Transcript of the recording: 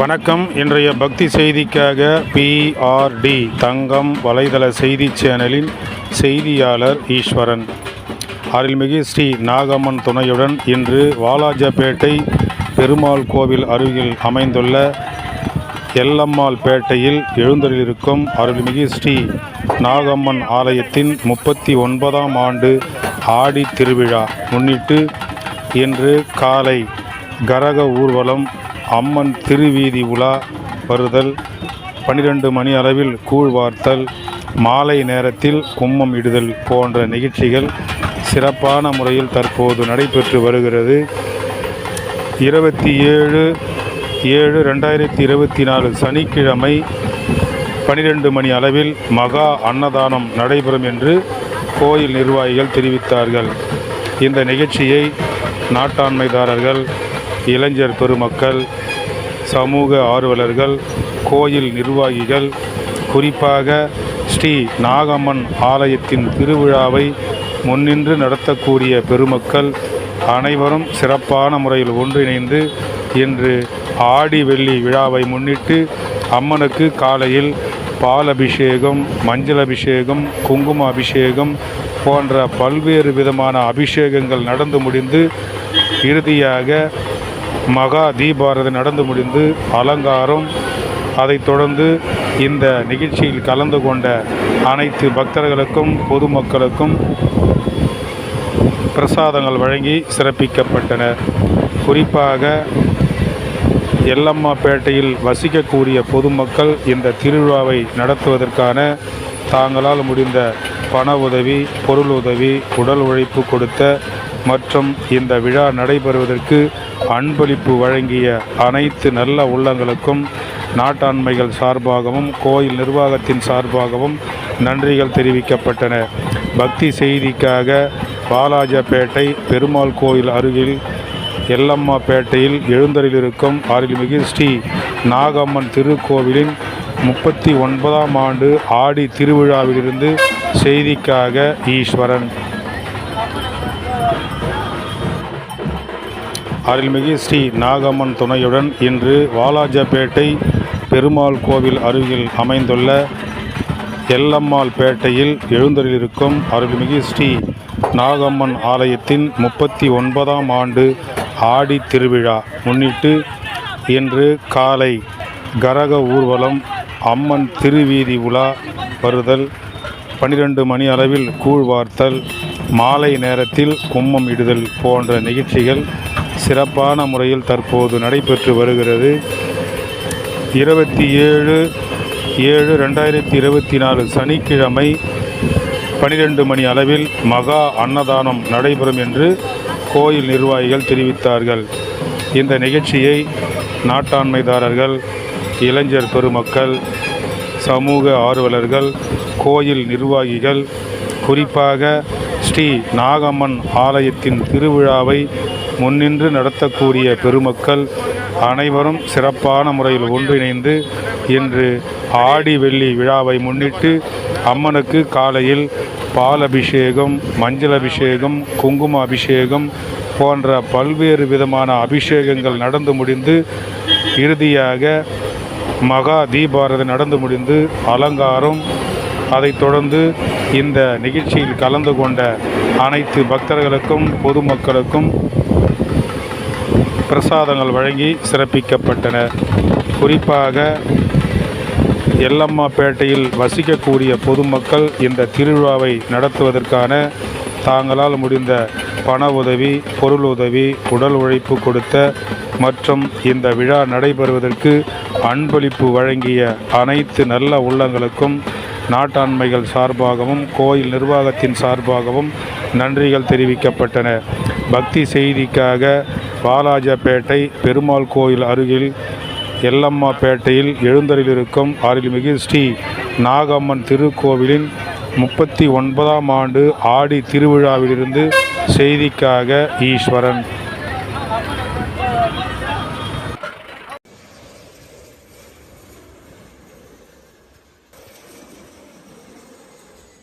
வணக்கம். இன்றைய பக்தி செய்திக்காக பிஆர்டி தங்கம் வலைதள செய்தி சேனலின் செய்தியாளர் ஈஸ்வரன். அருள்மிகு ஸ்ரீ நாகம்மன் துணையுடன் இன்று வாலாஜப்பேட்டை பெருமாள் கோவில் அருகில் அமைந்துள்ள எல்லம்மாள் பேட்டையில் எழுந்தருளிருக்கும் அருள்மிகு ஸ்ரீ நாகம்மன் ஆலயத்தின் முப்பத்தி ஒன்பதாம் ஆண்டு ஆடி திருவிழா முன்னிட்டு இன்று காலை கரக ஊர்வலம் அம்மன் திருவீதி உலா வருதல். பன்னிரண்டு மணி அளவில் கூழ் வார்த்தல். மாலை நேரத்தில் கும்மம் இடுதல் போன்ற நிகழ்ச்சிகள் சிறப்பான முறையில் தற்போது நடைபெற்று வருகிறது. இருபத்தி ஏழு ஏழு ரெண்டாயிரத்தி இருபத்தி நாலு சனிக்கிழமை பனிரெண்டு மணி அளவில் மகா அன்னதானம் நடைபெறும் என்று கோயில் நிர்வாகிகள் தெரிவித்தார்கள். இந்த நிகழ்ச்சியை நாட்டாண்மைதாரர்கள் இளைஞர் பெருமக்கள் சமூக ஆர்வலர்கள் கோயில் நிர்வாகிகள் குறிப்பாக ஸ்ரீ நாகம்மன் ஆலயத்தின் திருவிழாவை முன்னின்று நடத்தக்கூடிய பெருமக்கள் அனைவரும் சிறப்பான முறையில் ஒன்றிணைந்து இன்று ஆடி வெள்ளி விழாவை முன்னிட்டு அம்மனுக்கு காலையில் பால் அபிஷேகம் மஞ்சள் அபிஷேகம் குங்கும அபிஷேகம் போன்ற பல்வேறு விதமான அபிஷேகங்கள் நடந்து முடிந்து இறுதியாக மகா தீபாரதி நடந்து முடிந்து அலங்காரம் அதைத் தொடர்ந்து இந்த நிகழ்ச்சியில் கலந்து கொண்ட அனைத்து பக்தர்களுக்கும் பொதுமக்களுக்கும் பிரசாதங்கள் வழங்கி சிறப்பிக்கப்பட்டன. குறிப்பாக எல்லம்மாப்பேட்டையில் வசிக்கக்கூடிய பொதுமக்கள் இந்த திருவிழாவை நடத்துவதற்கான தாங்களால் முடிந்த பண உதவி பொருள் உதவி உடல் உழைப்பு கொடுத்த மற்றும் இந்த விழா நடைபெறுவதற்கு அன்பளிப்பு வழங்கிய அனைத்து நல்ல உள்ளங்களுக்கும் நாட்டாண்மைகள் சார்பாகவும் கோயில் நிர்வாகத்தின் சார்பாகவும் நன்றிகள் தெரிவிக்கப்பட்டன. பக்தி செய்திக்காக பாலாஜாபேட்டை பெருமாள் கோயில் அருகில் எல்லம்மாப்பேட்டையில் எழுந்தரிலிருக்கும் அருள்மிகு ஸ்ரீ நாகம்மன் திருக்கோவிலின் முப்பத்தி ஒன்பதாம் ஆண்டு ஆடி திருவிழாவிலிருந்து செய்திக்காக ஈஸ்வரன். அருள்மிகு ஸ்ரீ நாகம்மன் துணையுடன் இன்று வாலாஜாபேட்டை பெருமாள் கோவில் அருகில் அமைந்துள்ள எல்லம்மாள் பேட்டையில் எழுந்தருளிருக்கும் அருள்மிகு ஸ்ரீ நாகம்மன் ஆலயத்தின் முப்பத்தி ஒன்பதாம் ஆண்டு ஆடி திருவிழா முன்னிட்டு இன்று காலை கரக ஊர்வலம் அம்மன் திருவீதி உலா வருதல் பன்னிரண்டு மணி அளவில் கூழ் வார்த்தல் மாலை நேரத்தில் கும்மம் இடுதல் போன்ற நிகழ்ச்சிகள் சிறப்பான முறையில் தற்போது நடைபெற்று வருகிறது. இருபத்தி ஏழு ஏழு ரெண்டாயிரத்தி இருபத்தி நாலு சனிக்கிழமை பனிரெண்டு மணி அளவில் மகா அன்னதானம் நடைபெறும் என்று கோயில் நிர்வாகிகள் தெரிவித்தார்கள். இந்த நிகழ்ச்சியை நாட்டாண்மைதாரர்கள் இளைஞர் பெருமக்கள் சமூக ஆர்வலர்கள் கோயில் நிர்வாகிகள் குறிப்பாக ஸ்ரீ நாகம்மன் ஆலயத்தின் திருவிழாவை முன்னின்று நடத்தக்கூடிய பெருமக்கள் அனைவரும் சிறப்பான முறையில் ஒன்றிணைந்து இன்று ஆடி வெள்ளி விழாவை முன்னிட்டு அம்மனுக்கு காலையில் பால் அபிஷேகம் மஞ்சள் அபிஷேகம் குங்கும அபிஷேகம் போன்ற பல்வேறு விதமான அபிஷேகங்கள் நடந்து முடிந்து இறுதியாக மகா தீபாரதி நடந்து முடிந்து அலங்காரம் அதைத் தொடர்ந்து இந்த நிகழ்ச்சியில் கலந்து கொண்ட அனைத்து பக்தர்களுக்கும் பொதுமக்களுக்கும் பிரசாதங்கள் வழங்கி சிறப்பிக்கப்பட்டன. குறிப்பாக எல்லம்மாப்பேட்டையில் வசிக்கக்கூடிய பொதுமக்கள் இந்த திருவிழாவை நடத்துவதற்கான தாங்களால் முடிந்த பண உதவி பொருள் உதவி உடல் உழைப்பு கொடுத்த மற்றும் இந்த விழா நடைபெறுவதற்கு அன்பளிப்பு வழங்கிய அனைத்து நல்ல உள்ளங்களுக்கும் நாட்டாண்மைகள் சார்பாகவும் கோயில் நிர்வாகத்தின் சார்பாகவும் நன்றிகள் தெரிவிக்கப்பட்டன. பக்தி செய்திக்காக வாலாஜாப்பேட்டை பெருமாள் கோயில் அருகில் எல்லம்மா பேட்டையில் எழுந்தரில் இருக்கும் அருள்மிகு ஸ்ரீ நாகம்மன் திருக்கோவிலின் முப்பத்தி ஒன்பதாம் ஆண்டு ஆடி திருவிழாவிலிருந்து செய்திக்காக ஈஸ்வரன்.